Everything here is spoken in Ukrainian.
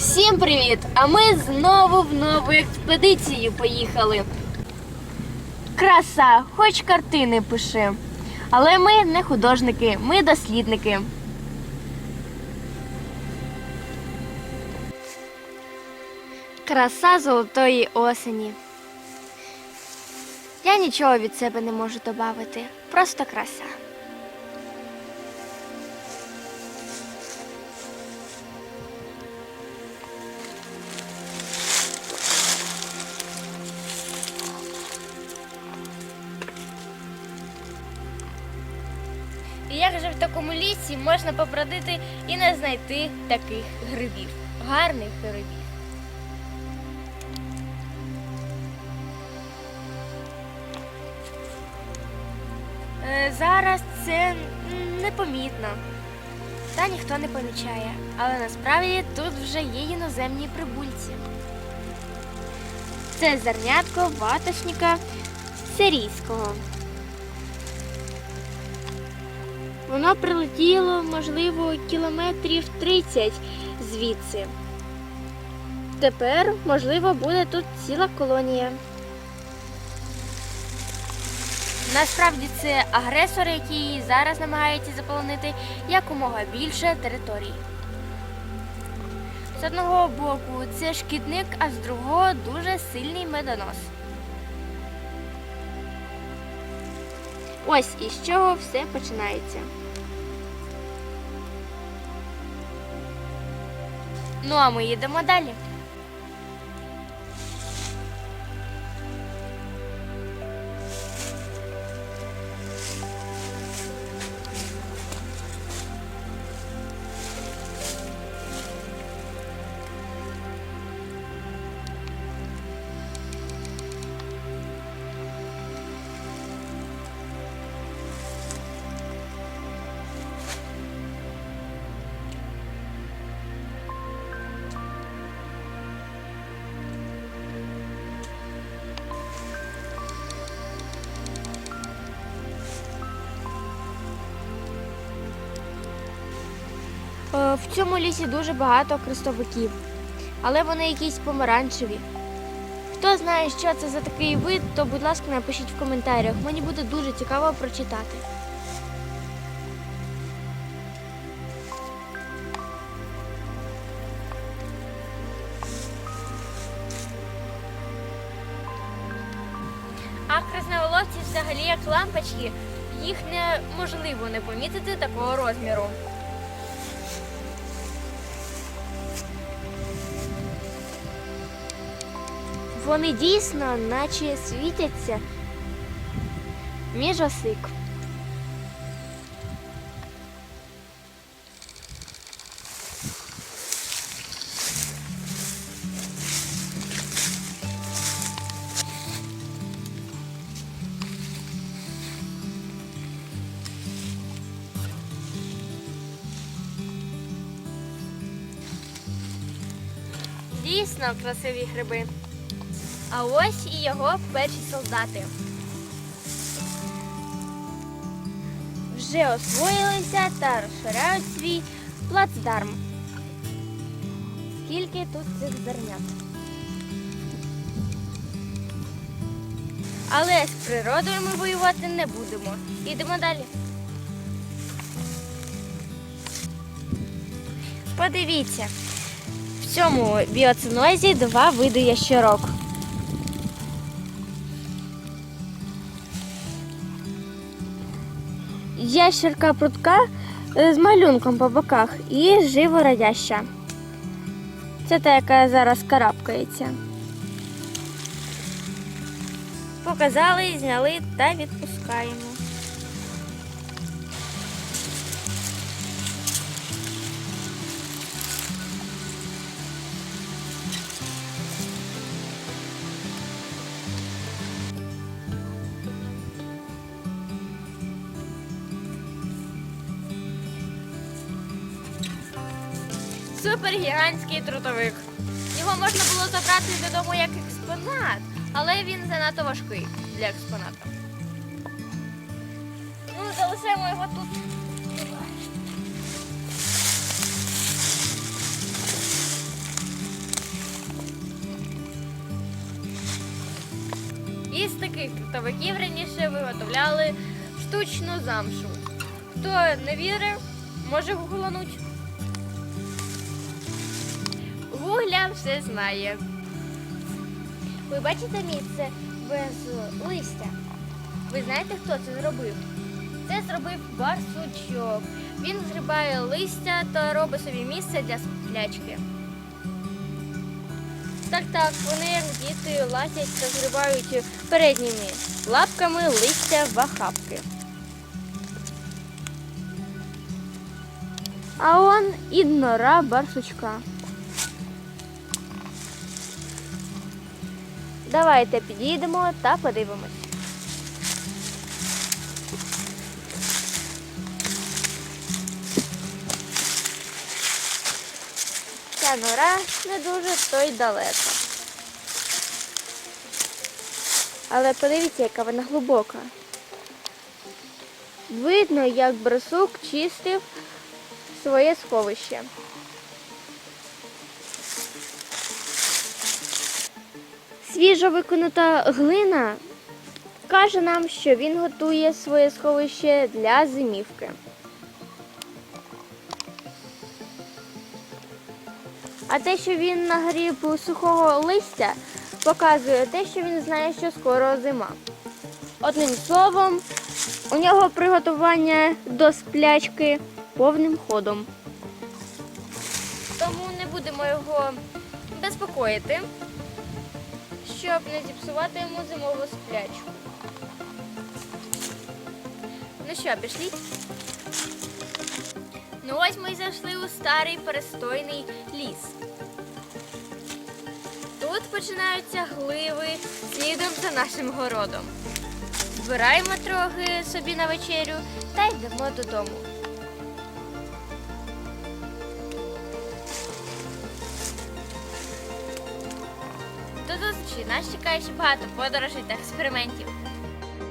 Всім привіт! А ми знову в нову експедицію поїхали. Краса, хоч картини пиши. Але ми не художники, ми дослідники. Краса золотої осені. Я нічого від себе не можу додати. Просто краса. Як же в такому лісі можна побродити і не знайти таких грибів, гарних грибів. Е, Зараз це непомітно. Та ніхто не помічає. Але насправді тут вже є іноземні прибульці. Це зернятко ватошника сирійського. Воно прилетіло, можливо, кілометрів 30 звідси. Тепер, можливо, буде тут ціла колонія. Насправді це агресор, який зараз намагається заполонити якомога більше територій. З одного боку це шкідник, а з другого дуже сильний медонос. Ось із чого все починається. Ну а ми їдемо далі. В цьому лісі дуже багато крестовиків, але вони якісь помаранчеві. Хто знає, що це за такий вид, то будь ласка, напишіть в коментарях. Мені буде дуже цікаво прочитати. А красноволовці взагалі як лампочки, їх неможливо не помітити такого розміру. Вони дійсно наче світяться між осик. Дійсно красиві гриби. А ось і його перші солдати. Вже освоїлися та розширяють свій плацдарм. Скільки тут цих зернят? Але з природою ми воювати не будемо. Йдемо далі. Подивіться, в цьому біоцинозі два види ящерок. Ящерка прутка е, з малюнком по боках і живородяща. Це та, яка зараз карабкається. Показали, зняли та відпускаємо. супергігантський трудовик. Його можна було забрати додому як експонат, але він занадто важкий для експоната. Ну, залишаємо його тут. Із таких трудовиків раніше виготовляли штучну замшу. Хто не вірив, може гуглануть. Гугля все знає. Ви бачите місце без листя? Ви знаєте, хто це зробив? Це зробив барсучок. Він згрібає листя та робить собі місце для сплячки. Так, так, вони як діти лазять та згрібають передніми лапками листя в охапки. А он і нора барсучка. Давайте підійдемо та подивимось. Ця нора не дуже то й далека. Але подивіться, яка вона глибока. Видно, як брасук чистив своє сховище. Свіжо виконута глина каже нам, що він готує своє сховище для зимівки. А те, що він нагріб сухого листя, показує те, що він знає, що скоро зима. Одним словом, у нього приготування до сплячки повним ходом. Тому не будемо його безпокоїти, щоб не зіпсувати йому зимову сплячку. Ну що, пішліть? Ну ось ми й зайшли у старий перестойний ліс. Тут починаються гливи слідом за нашим городом. Збираємо трохи собі на вечерю та йдемо додому. До! Нас чекає ще багато подорожей та експериментів.